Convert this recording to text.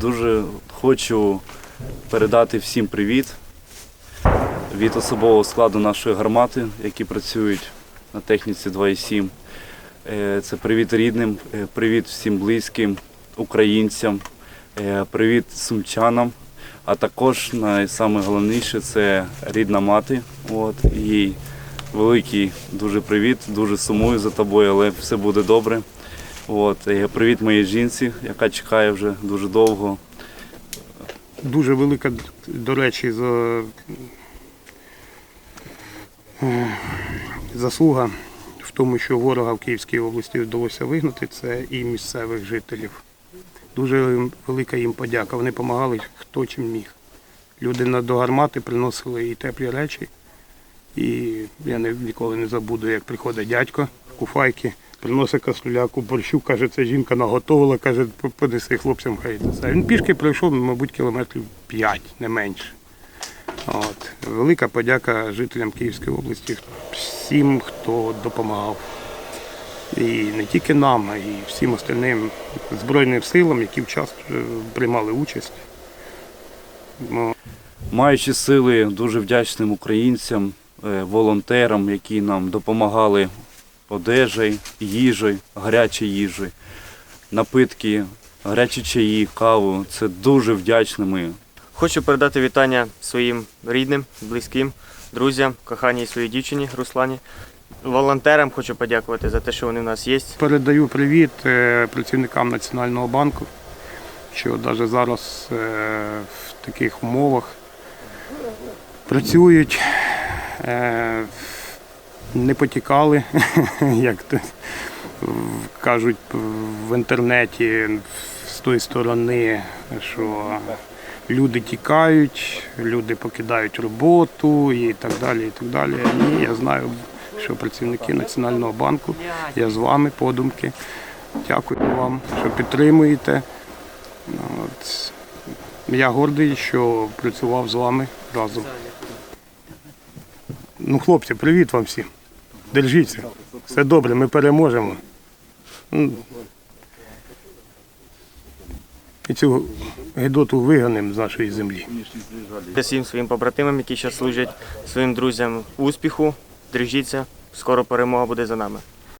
дуже хочу передати всім привіт від особового складу нашої гармати, які працюють на техніці 2.7. Е, Це привіт рідним, е, привіт всім близьким, українцям, е, привіт сумчанам. А також найголовніше це рідна мати. От, їй великий дуже привіт, дуже сумую за тобою, але все буде добре. От, е, привіт моїй жінці, яка чекає вже дуже довго. Дуже велика, до речі, за... заслуга в тому, що ворога в Київській області вдалося вигнати, це і місцевих жителів. Дуже велика їм подяка. Вони допомагали хто чим міг. Люди до гармати приносили і теплі речі. І я ніколи не забуду, як приходить дядько в куфайки, приносить кастрюляку борщу, каже, це жінка наготовила, каже, понеси хлопцям хай. це». Він пішки пройшов, мабуть, кілометрів 5, не менше. От. Велика подяка жителям Київської області, всім, хто допомагав. І не тільки нам, а й всім остальним Збройним силам, які вчасно е, приймали участь. Маючи сили, дуже вдячним українцям, е, волонтерам, які нам допомагали одежею, їжею, гарячою їжею, напитки, гарячі чаї, каву. Це дуже вдячними. Хочу передати вітання своїм рідним, близьким, друзям, коханій своїй дівчині Руслані. Волонтерам хочу подякувати за те, що вони в нас є. Передаю привіт е, працівникам Національного банку, що навіть зараз е, в таких умовах працюють, е, не потікали, як то кажуть в інтернеті з тої сторони, що люди тікають, люди покидають роботу і так далі. І так далі. Ні, я знаю, що працівники Національного банку, я з вами подумки. Дякую вам, що підтримуєте. От. Я гордий, що працював з вами разом. Ну, хлопці, привіт вам всім. Держіться. Все добре, ми переможемо. Ну, І цю гидоту виганемо з нашої землі. Всім своїм побратимам, які зараз служать, своїм друзям успіху. Держіться, скоро перемога буде за нами.